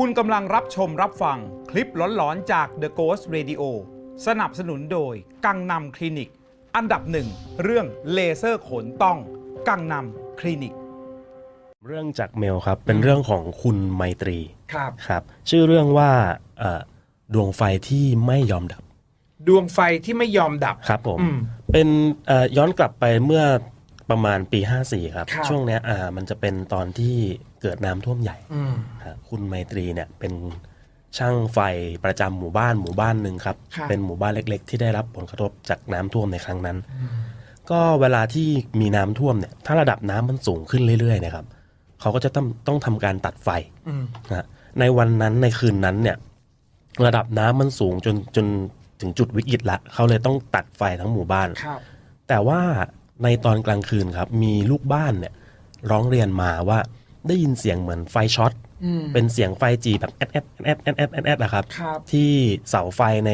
คุณกำลังรับชมรับฟังคลิปหลอนๆจาก The Ghost Radio สนับสนุนโดย กังนำคลินิก อันดับหนึ่งเรื่องเลเซอร์ขนต้อง กังนำคลินิก เรื่องจากเมลครับเป็นเรื่องของคุณไมตรีครับ ครับ ชื่อเรื่องว่าเอ่อดวงไฟที่ไม่ยอมดับดวงไฟที่ไม่ยอมดับ ครับผม อืม เป็นเอ่อย้อนกลับไปเมื่อ ประมาณปี 54 ครับ ครับ ช่วงเนี้ยอ่ามันจะเป็นตอนที่เกิดน้ำท่วมใหญ่อืมครับคุณไมตรีเนี่ยเป็นช่างไฟประจำหมู่บ้านหมู่บ้านหนึ่งครับครับเป็นหมู่บ้านเล็ก ๆ ที่ได้รับผลกระทบจากน้ำท่วมในครั้งนั้น ก็เวลาที่มีน้ำท่วมเนี่ย ถ้าระดับน้ำมันสูงขึ้นเรื่อยๆเนะครับเขาก็จะต้องต้องทำการตัดไฟ อืม นะฮะในวันนั้นในคืนนั้นเนี่ย ระดับน้ำมันสูงจนจนถึงจุดวิกฤตละเขาเลยต้องตัดไฟทั้งหมู่บ้าน ครับ แต่ว่า ในตอนกลางคืนครับ มีลูกบ้านเนี่ย ร้องเรียนมาว่าได้ยินเสียงเหมือนไฟช็อตอืมเป็นเสียงไฟจีแบบแอดแอดแอดแอดแอดแอดแอดนะครับครับ ที่เสาไฟใน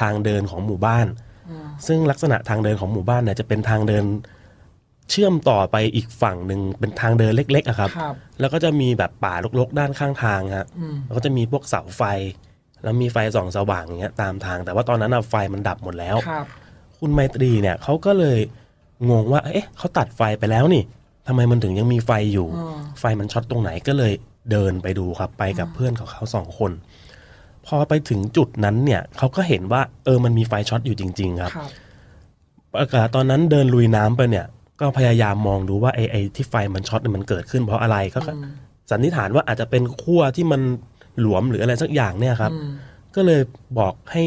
ทางเดินของหมู่บ้าน ซึ่งลักษณะทางเดินของหมู่บ้านเนี่ยจะเป็นทางเดินเชื่อมต่อไปอีกฝั่งหนึ่งเป็นทางเดินเล็กๆอะครับครับแล้วก็จะมีแบบป่ารกๆ ด้านข้างทางฮะอืมแล้วก็จะมีพวกเสาไฟ แล้วมีไฟส่องสว่างอย่างเงี้ยตามทาง แต่ว่าตอนนั้นอะไฟมันดับหมดแล้วครับคุณไมตรีเนี่ยเขาก็เลย งงว่า เอ๊ะเขาตัดไฟไปแล้วนี่ทำไมมันถึงยังมีไฟอยู่อืมไฟมันช็อตตรงไหนก็เลยเดินไปดูครับ ไปกับเพื่อนของเขาสองคน พอไปถึงจุดนั้นเนี่ยเขาก็เห็นว่า เออมันมีไฟช็อตอยู่จริง ๆ ครับครับอากาศตอนนั้นเดินลุยน้ำไปเนี่ย ก็พยายามมองดูว่าไอ้ไอ้ที่ไฟมันช็อตเนี่ยมันเกิดขึ้นเพราะอะไรก็สันนิษฐานว่าอาจจะเป็นขั้วที่มันหลวมหรืออะไรสักอย่างเนี่ยครับอืมก็เลยบอกให้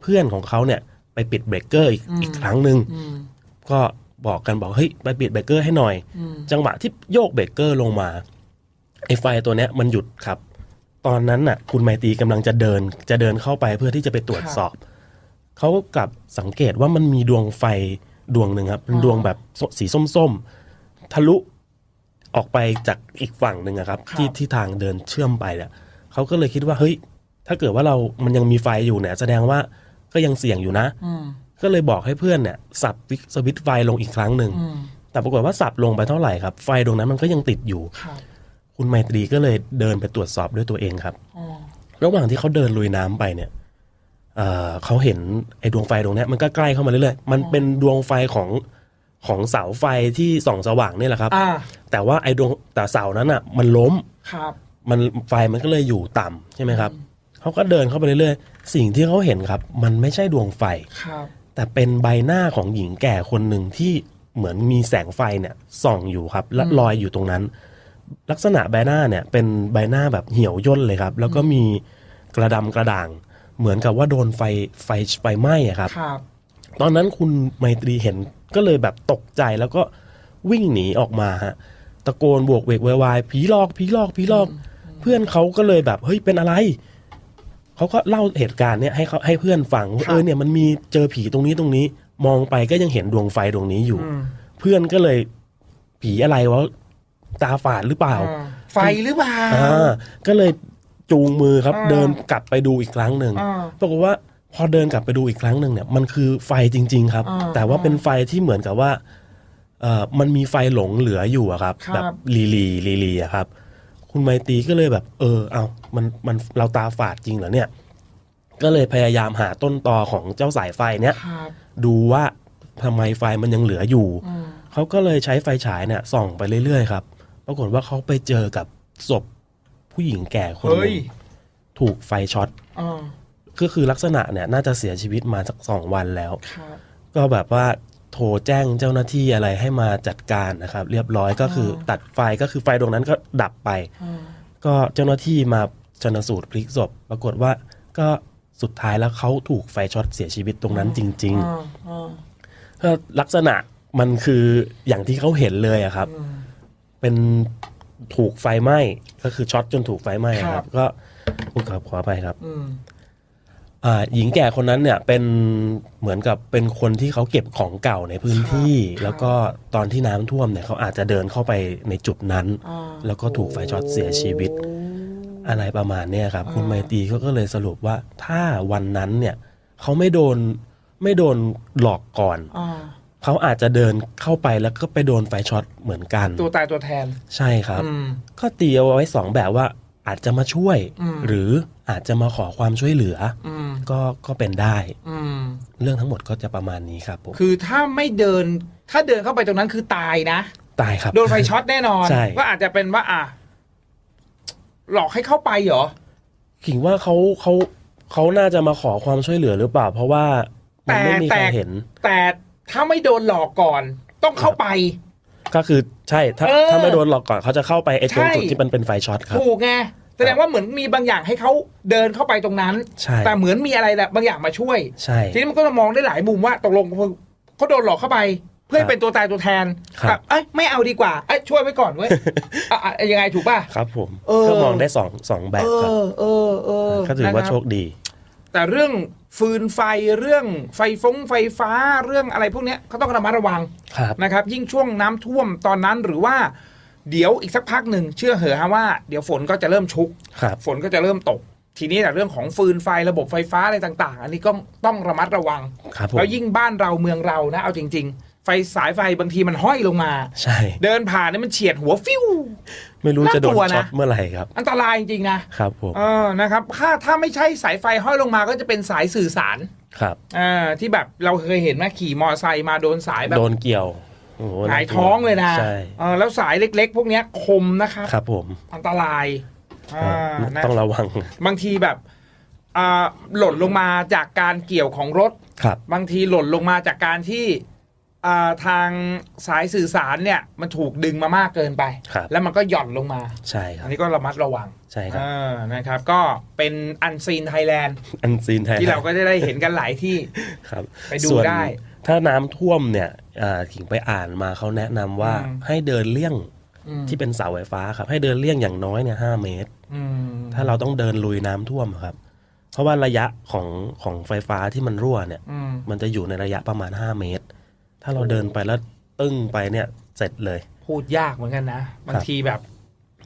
เพื่อนของเขาเนี่ย ไปปิดเบรกเกอร์อีกอืมอีกครั้งหนึ่งอืม ก็บอกกันบอกเฮ้ยไปปิดเบรกเกอร์ให้หน่อยอืมจังหวะที่โยกเบรกเกอร์ลงมาไอ้ไฟตัวเนี้ยมันหยุดครับ ตอนนั้นน่ะ คุณไมตรีกำลังจะเดิน จะเดินเข้าไปเพื่อที่จะไปตรวจสอบ เขากลับสังเกตว่ามันมีดวงไฟดวงหนึ่งครับเป็นดวงแบบสีส้มๆ ทะลุออกไปจากอีกฝั่งหนึ่งอะครับ ที่ที่ทางเดินเชื่อมไปเนี่ยเขาก็เลยคิดว่าเฮ้ย ถ้าเกิดว่าเรามันยังมีไฟอยู่เนี่ย แสดงว่าก็ยังเสี่ยงอยู่นะอืม ก็เลยบอกให้เพื่อนเนี่ยสับสวิตช์ไฟลงอีกครั้งหนึ่งอืมแต่ปรากฏว่าสับลงไปเท่าไหร่ครับ ไฟดวงนั้นมันก็ยังติดอยู่ครับคุณไมตรีก็เลยเดินไปตรวจสอบด้วยตัวเองครับอ๋อระหว่างที่เขาเดินลุยน้ำไปเนี่ยเอ่อเขาเห็นไอ้ดวงไฟดวงเนี้ยมันก็ใกล้เข้ามาเรื่อยๆ มันเป็นดวงไฟของของเสาไฟที่ส่องสว่างนี่แหละครับอ่าแต่ว่าไอ้ดวงแต่เสานั้นอะ มันล้มครับมันไฟมันก็เลยอยู่ต่ำใช่ไหมครับเขาก็เดินเข้าไปเรื่อยๆ สิ่งที่เขาเห็นครับ มันไม่ใช่ดวงไฟครับ แต่เป็นใบหน้าของหญิงแก่คนหนึ่งที่เหมือนมีแสงไฟเนี่ยส่องอยู่ครับ และลอยอยู่ตรงนั้น ลักษณะใบหน้าเนี่ย เป็นใบหน้าแบบเหี่ยวย่นเลยครับ แล้วก็มีกระดำกระด่าง เหมือนกับว่าโดนไฟไฟไฟไหม้อะครับ ครับ ตอนนั้นคุณไมตรีเห็นก็เลยแบบตกใจแล้วก็วิ่งหนีออกมาฮะตะโกนบวกเวกโวยวายผีหลอกผีหลอกผีหลอก เพื่อนเขาก็เลยแบบเฮ้ยเป็นอะไร เขาก็เล่าเหตุการณ์เนี่ยให้เขาให้เพื่อนฟังว่าครับเออเนี่ยมันมีเจอผีตรงนี้ตรงนี้ มองไปก็ยังเห็นดวงไฟดวงนี้อยู่อืมเพื่อนก็เลยผีอะไรวะตาฝาดหรือเปล่าอ่าไฟหรือเปล่าอ่าก็เลยจูงมือครับอ่าเดินกลับไปดูอีกครั้งหนึ่งอ่าปรากฏว่าพอเดินกลับไปดูอีกครั้งหนึ่งเนี่ยมันคือไฟจริง ๆ ครับอ่าแต่ว่าเป็นไฟที่เหมือนกับว่าเอ่อมันมีไฟหลงเหลืออยู่อะครับครับแบบลีลีลีลีอะครับ คุณไมตรีก็เลยแบบ เออ เอามันมันเราตาฝาดจริงเหรอเนี่ย ก็เลยพยายามหาต้นตอของเจ้าสายไฟเนี้ยครับดูว่าทำไมไฟมันยังเหลืออยู่อืมเขาก็เลยใช้ไฟฉายเนี่ยส่องไปเรื่อยๆครับ ปรากฏว่าเขาไปเจอกับศพผู้หญิงแก่คนหเฮ้นึยงถูกไฟช็อตอ่าก็คือลักษณะเนี่ย น่าจะเสียชีวิตมาสักสองวันแล้วครับก็แบบว่า โทรแจ้งเจ้าหน้าที่อะไรให้มาจัดการนะครับ เรียบร้อยก็คือตัดไฟก็คือไฟดวงนั้นก็ดับไปอ่าก็เจ้าหน้าที่มาชนสูตรพลิกศพปรากฏว่าก็สุดท้ายแล้วเขาถูกไฟช็อตเสียชีวิตตรงนั้นจริงอ่าอ่าๆก็ลักษณะมันคืออย่างที่เขาเห็นเลยอะครับอืมเป็นถูกไฟไหม้ก็คือช็อตจนถูกไฟไหม้อะคครัรับบก็อุ๊ยขอขอไปครับอืมอ่า หญิงแก่คนนั้นเนี่ยเป็นเหมือนกับเป็นคนที่เขาเก็บของเก่าในพื้นที่ครับแล้วก็ตอนที่น้ำท่วมเนี่ยเขาอาจจะเดินเข้าไปในจุดนั้นอ่าแล้วก็ถูกไฟช็อตเสียชีวิตโอ้อะไรประมาณเนี้ยครับอ่าคุณไมตรีเขาก็เลยสรุปว่าถ้าวันนั้นเนี่ยเขาไม่โดนไม่โดนหลอกก่อนอ่าเขาอาจจะเดินเข้าไปแล้วก็ไปโดนไฟช็อตเหมือนกัน ตัวตายตัวแทน ใช่ครับอืมก็ตีเอาไว้สองแบบว่าอาจจะมาช่วยอืมหรืออาจจะมาขอความช่วยเหลืออืม ก็ก็เป็นได้ อืม เรื่องทั้งหมดก็จะประมาณนี้ครับผมคือถ้าไม่เดิน ถ้าเดินเข้าไปตรงนั้นคือตายนะ ตายครับ โดนไฟช็อตแน่นอน ใช่ ก็อาจจะเป็นว่า อะหลอกให้เข้าไปเหรอ ขิงว่าเขาเขาเขาน่าจะมาขอความช่วยเหลือหรือเปล่า เพราะว่ามันไม่มีใครแต่ เห็น แต่ถ้าไม่โดนหลอกก่อน ต้องเข้าไป ก็คือใช่ถ้าเออถ้าไม่โดนหลอกก่อนเขาจะเข้าไปไอ้ตรงใช่ จุดที่มันเป็นไฟช็อตครับ ถูกไง แสดงว่าเหมือนมีบางอย่างให้เขาเดินเข้าไปตรงนั้น ใช่แต่เหมือนมีอะไรแหละบางอย่างมาช่วย ใช่ ทีนี้มันก็จะมองได้หลายมุมว่าตกลงเขาโดนหลอกเข้าไป เพื่อให้เป็นตัวตายตัวแทนครับ แต่เอ้ยไม่เอาดีกว่าเอ้ยช่วยไว้ก่อนเว้ยอะอะยังไงถูกป่ะ ครับผมเออ ก็มองได้สองสองแบบครับเออเออเออก็ถือว่านะครับ โชคดี แต่เรื่องฟืนไฟเรื่องไฟฟงไฟฟ้าเรื่องอะไรพวกเนี้ยเขาต้องระมัดระวังครับ นะครับ ยิ่งช่วงน้ำท่วมตอนนั้นหรือว่า เดี๋ยวอีกสักพักหนึ่งเชื่อเหอะฮะว่าเดี๋ยวฝนก็จะเริ่มชุก ครับ ฝนก็จะเริ่มตก ทีนี้แต่เรื่องของฟืนไฟระบบไฟฟ้าอะไรต่าง ๆ อันนี้ก็ต้องระมัดระวัง ครับผมแล้วยิ่งบ้านเราเมืองเรานะ เอาจริง ๆ ไฟสายไฟบางทีมันห้อยลงมา ใช่ เดินผ่านเนี่ยมันเฉียดหัวฟิว ไม่รู้จะโดนน่ากลัวนะ ช็อตเมื่อไหร่ครับ อันตรายจริงๆนะครับผมเออนะครับถ้าถ้าไม่ใช่สายไฟห้อยลงมาก็จะเป็นสายสื่อสารครับ อ่าที่แบบเราเคยเห็นไหมขี่มอไซค์มาโดนสายแบบ โดนเกี่ยวโอ้โหงายท้องเลยนะใช่เออแล้วสายเล็ก ๆ พวกเนี้ยคมนะครับครับผมอันตรายอ่านะต้องระวัง บางทีแบบอ่าหล่นลงมาจากการเกี่ยวของรถครับ บางทีหล่นลงมาจากการที่อ่าทางสายสื่อสารเนี่ยมันถูกดึงมามากเกินไปครับแล้วมันก็หย่อนลงมาใช่ครัอับนนี้ก็ระมัดระวังใช่ครับเออนะครับ ก็เป็นอันซีนไทยแลนด์อันซีนไทยที่เราก็จะได้เห็นกันหลายที่ครับไปดูส่วนได้ ถ้าน้ำท่วมเนี่ยอ่าขิงไปอ่านมาเขาแนะนำว่าอืมให้เดินเลี่ยงอืมที่เป็นเสาไฟฟ้าครับ ให้เดินเลี่ยงอย่างน้อยเนี่ยห้าเมตรอืมถ้าเราต้องเดินลุยน้ำท่วมครับ เพราะว่าระยะของของไฟฟ้าที่มันรั่วเนี่ยอืมมันจะอยู่ในระยะประมาณ5เมตร ถ้าเราเดินไปแล้วตึ้งไปเนี่ยเสร็จเลย พูดยากเหมือนกันนะบางทีแบบ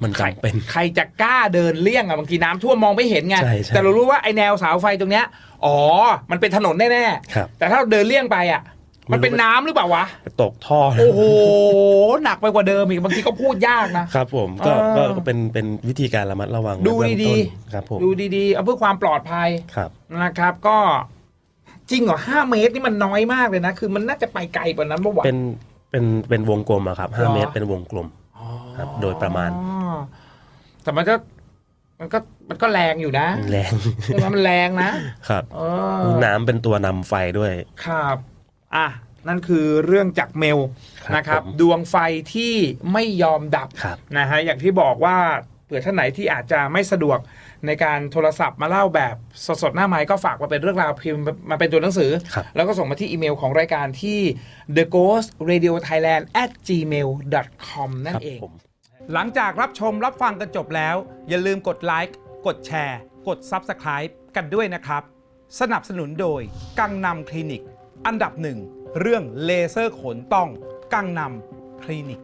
มันจำเป็นใครจะกล้าเดินเลี่ยงอะบางทีน้ำท่วมมองไม่เห็นไงใช่ใช่แต่เรารู้ว่าไอแนวเสาไฟตรงเนี้ยอ๋อ มันเป็นถนนแน่ครับๆแต่ถ้าเราเดินเลี่ยงไปอะไม่รู้มันเป็นน้ำหรือเปล่าวะ ตกท่อโอ้โห หนักไปกว่าเดิมอีก บางทีก็พูดยากนะ ครับผมก็เออก็เป็นเป็นวิธีการระมัดระวังดูในเบื้องดีต้ๆนครับผมดูดีๆ เอาเพื่อความปลอดภัยครับ นะครับ ก็จริงเหรอห้าเมตรนี่มันน้อยมากเลยนะ คือมันน่าจะไปไกลกว่านั้นปะวะ เป็นเป็นเป็นวงกลมอะครับหรห้าอเมตรเป็นวงกลมครับ โดยประมาณอ๋อแต่มันก็มันก็มันก็แรงอยู่นะแรง ใช่ไหมมันแรงนะครับ เออน้ำเป็นตัวนำไฟด้วย ครับ อะนั่นคือเรื่องจากเมลครับนะครับผมดวงไฟที่ไม่ยอมดับครับนะฮะอย่างที่บอกว่าเผื่อท่านไหนที่อาจจะไม่สะดวกในการโทรศัพท์มาเล่าแบบสดๆ หน้าไม้ก็ฝากมาเป็นเรื่องราวพิมพ์มาเป็นตัวหนังสือครับแล้วก็ส่งมาที่อีเมลของรายการที่ the ghost radio thailand at gmail com นั่คนรับเองผมหลังจากรับชมรับฟังกันจบแล้ว อย่าลืมกดไลค์กดแชร์ กด Subscribe กันด้วยนะครับ สนับสนุนโดยกังนำคลินิก อันดับหนึ่งเรื่องเลเซอร์ขนต้องกังนำคลินิก